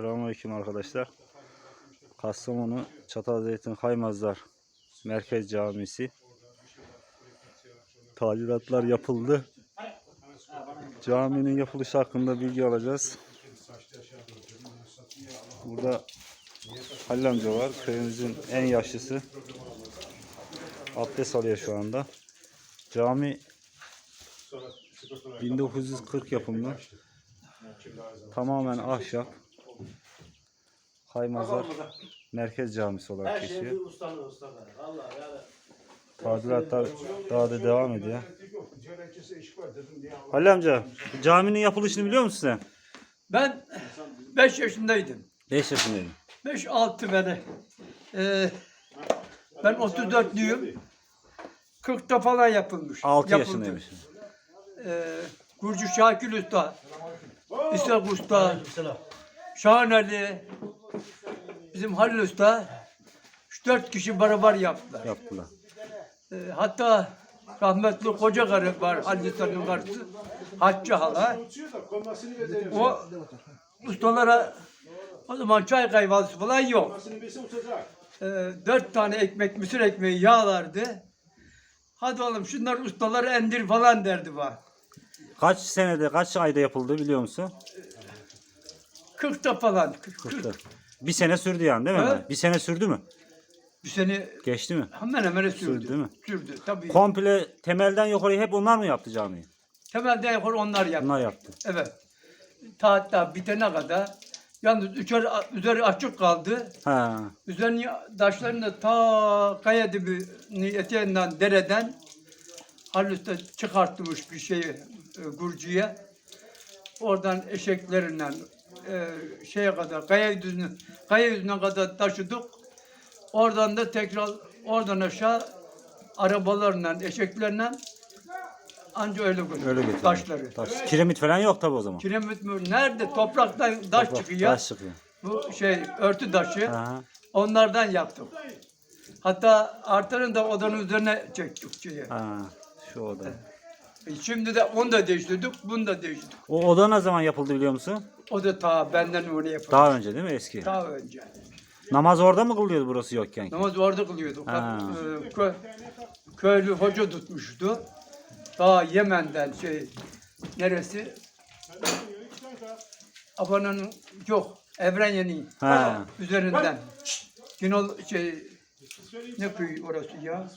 Selamünaleyküm arkadaşlar. Kastamonu Çatalzeytin Kaymazlar Merkez Camisi. Tadilatlar yapıldı. Caminin yapılışı hakkında bilgi alacağız. Burada Halil amca var. Köyümüzün en yaşlısı. Abdest alıyor şu anda. Cami 1940 yapımı. Tamamen ahşap. Kaymazlar Merkez Camisi olarak Her şey geçiyor. bir ustanın ustanı. Allah yani. Tadilatlar daha da devam ediyor. Halil amca, bu caminin yapılışını biliyor musun sen? Ben 5 yaşındaydım. 5 yaşındaydın. 5-6 beni. Ee, ben 34'lüyüm. 40'ta falan yapılmış. 6 yapıldı. yaşındaymış. Ee, Gurcu Şakir Usta, İshak Usta, Selam. Şahan Ali, bizim Halil Usta 3-4 kişi beraber yaptılar. Yaptılar. Ee, hatta rahmetli koca karı var Halil Usta'nın karısı. Hacı hala. O ustalara o zaman çay kahvaltısı falan yok. Ee, dört tane ekmek, mısır ekmeği yağlardı. Hadi oğlum şunlar ustaları endir falan derdi bana. Kaç senede, kaç ayda yapıldı biliyor musun? 40'ta falan. 40. 40'ta. Bir sene sürdü yani değil mi? Evet. Bir sene sürdü mü? Bir sene Geçti mi? hemen hemen sürdü. Sürdü değil mi? Sürdü tabii. Komple temelden yukarıya hep onlar mı yaptı camiyi? Temelden yukarı onlar yaptı. Onlar yaptı. Evet. Ta hatta bitene kadar yalnız üzeri, üzeri açık kaldı. Ha. Üzerini taşlarını ta kaya dibini eteğinden dereden Halil Usta çıkartmış bir şeyi e, Gurcu'ya. Oradan eşeklerinden e, şeye kadar kaya yüzüne, kaya yüzüne kadar taşıdık. Oradan da tekrar oradan aşağı arabalarla, eşeklerle anca öyle götürdük Öyle getirdi. taşları. Taş. Kiremit falan yok tabi o zaman. Kiremit mi? Nerede? Topraktan taş Toprak, çıkıyor. Taş çıkıyor. Bu şey örtü taşı. Ha. Onlardan yaptım. Hatta artanın da odanın üzerine çektik şeyi. Ha. Şu oda. E Şimdi de onu da değiştirdik, bunu da değiştirdik. O oda ne zaman yapıldı biliyor musun? O da ta benden oraya yapıldı. Daha önce değil mi eski? Daha önce. Namaz orada mı kılıyordu burası yokken? Namaz orada kılıyorduk. Ha. Bak, e, kö- köylü hoca tutmuştu. Ta Yemen'den şey, neresi? Abana'nın yok, Evrenye'nin Ha. üzerinden. Günol şey, ne köy orası ya?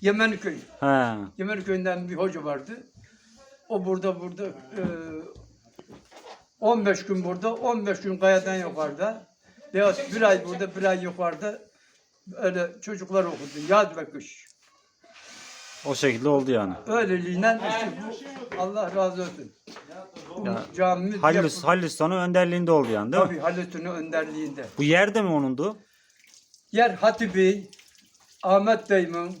Yemen köyü. Ha. Yemen köyünden bir hoca vardı. O burada burada e, 15 gün burada, 15 gün kayadan yukarıda. Veyahut bir ay burada, bir ay yukarıda öyle çocuklar okudu. Yaz ve kış. O şekilde oldu yani. Öyleliğinden işte bu Allah razı olsun. Bu Ya, camimiz Halil, yapıldı. Halil Usta'nın önderliğinde oldu yani değil mi? Tabii Halil Usta'nın önderliğinde. Bu yer de mi onundu? Yer Hatibi, Ahmet Bey'in,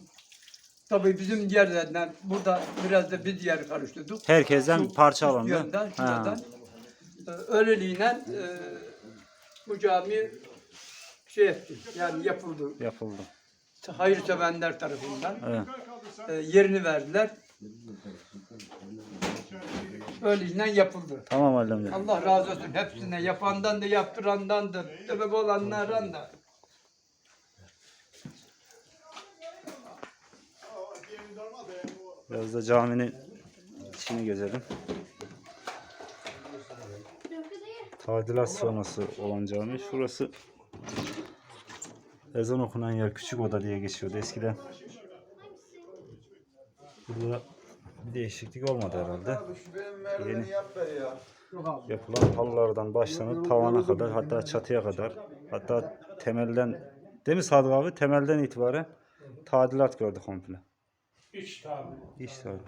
tabii bizim yerlerden burada biraz da biz yer karıştırdık. Herkesten Şu parça alındı. Yönden, Ha. şuradan. Ee, Öyleliğine e, bu cami şey etti, yani yapıldı. Yapıldı. Hayırsevenler tarafından Evet. e, yerini verdiler. Öyleliğine yapıldı. Tamam amca. Allah razı olsun hepsine, yapandan da yaptırandan da, sebep olanlardan da. Biraz da caminin içini gezelim. Tadilat sonrası olan cami. Şurası ezan okunan yer küçük oda diye geçiyordu eskiden. Burada bir değişiklik olmadı herhalde. Yeni yapılan halılardan başlanıp tavana kadar hatta çatıya kadar hatta temelden değil mi Sadık abi? Temelden itibaren tadilat gördü komple. İç tabi. İşte öyle.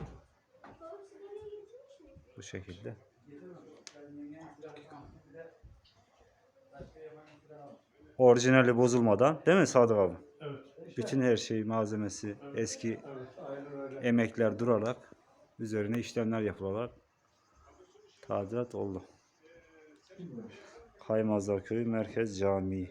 Bu şekilde. Orijinali bozulmadan değil mi Sadık abi? Evet. Bütün her şey malzemesi eski emekler durarak üzerine işlemler yapılarak tadilat oldu. Kaymazlar Köyü Merkez Camii.